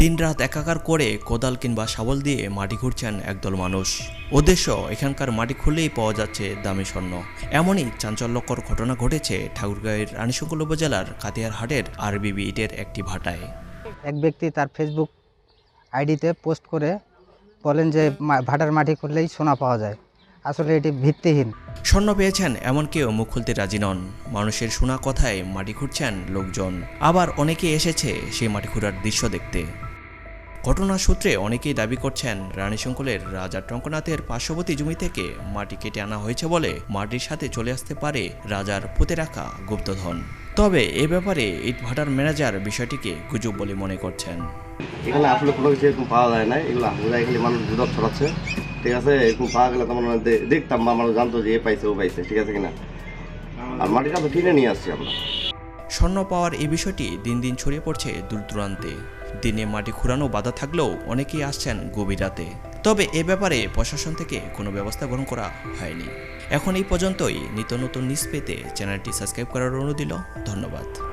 দিনরাত একাকার করে কোদাল কিংবা শাবল দিয়ে মাটি খুঁড়ছেন একদল মানুষ। উদ্দেশ্য এখানকার মাটি খুললেই পাওয়া যাচ্ছে দামি স্বর্ণ। এমনই চাঞ্চল্যকর ঘটনা ঘটেছে ঠাকুরগাঁয়ের রানীশঙ্কল উপজেলার কাতিয়ার হাটের আরবিবি ইটের একটি ভাটায়। এক ব্যক্তি তার ফেসবুক আইডিতে পোস্ট করে বলেন যে ভাটার মাটি করলেই সোনা পাওয়া যায়। আসলে এটি ভিত্তিহীন। স্বর্ণ পেয়েছেন এমন কেউ মুখ খুলতে রাজি নন। মানুষের শোনা কথায় মাটি খুঁড়ছেন লোকজন। আবার অনেকে এসেছে সেই মাটি খুঁড়ার দৃশ্য দেখতে। ঘটনার সূত্রে অনেকেই দাবি করছেন রানী রানীশঙ্কলের রাজা টঙ্কনাথের পার্শ্ববর্তী জমি থেকে মাটি কেটে আনা হয়েছে বলে মাটির সাথে চলে আসতে পারে রাজার পুঁতে রাখা গুপ্তধন। তবে এ ব্যাপারে ইটভাটার ম্যানেজার বিষয়টিকে গুজব বলে মনে করছেন। এখানে আসলে কোনো কিছু এরকম পাওয়া যায় না এগুলো হাহুরা এখানে মানুষ গুজব ছড়াচ্ছে ঠিক আছে এরকম পাওয়া গেলে তো আমরা দেখতাম বা মানুষ জানতো যে এ পাইছে ও পাইছে ঠিক আছে কিনা? আর মাটিটা তো কিনে নিয়ে আসছি আমরা। স্বর্ণ পাওয়ার এই বিষয়টি দিন দিন ছড়িয়ে পড়ছে দূর দূরান্তে। দিনে মাটি খুঁড়ানো বাধা থাকলেও অনেকেই আসছেন গভীর রাতে। তবে এ ব্যাপারে প্রশাসন থেকে কোনো ব্যবস্থা গ্রহণ করা হয়নি। এখন এই পর্যন্তই। নিত্য নতুন নিউজ পেতে চ্যানেলটি সাবস্ক্রাইব করার অনুরোধ দিল ধন্যবাদ।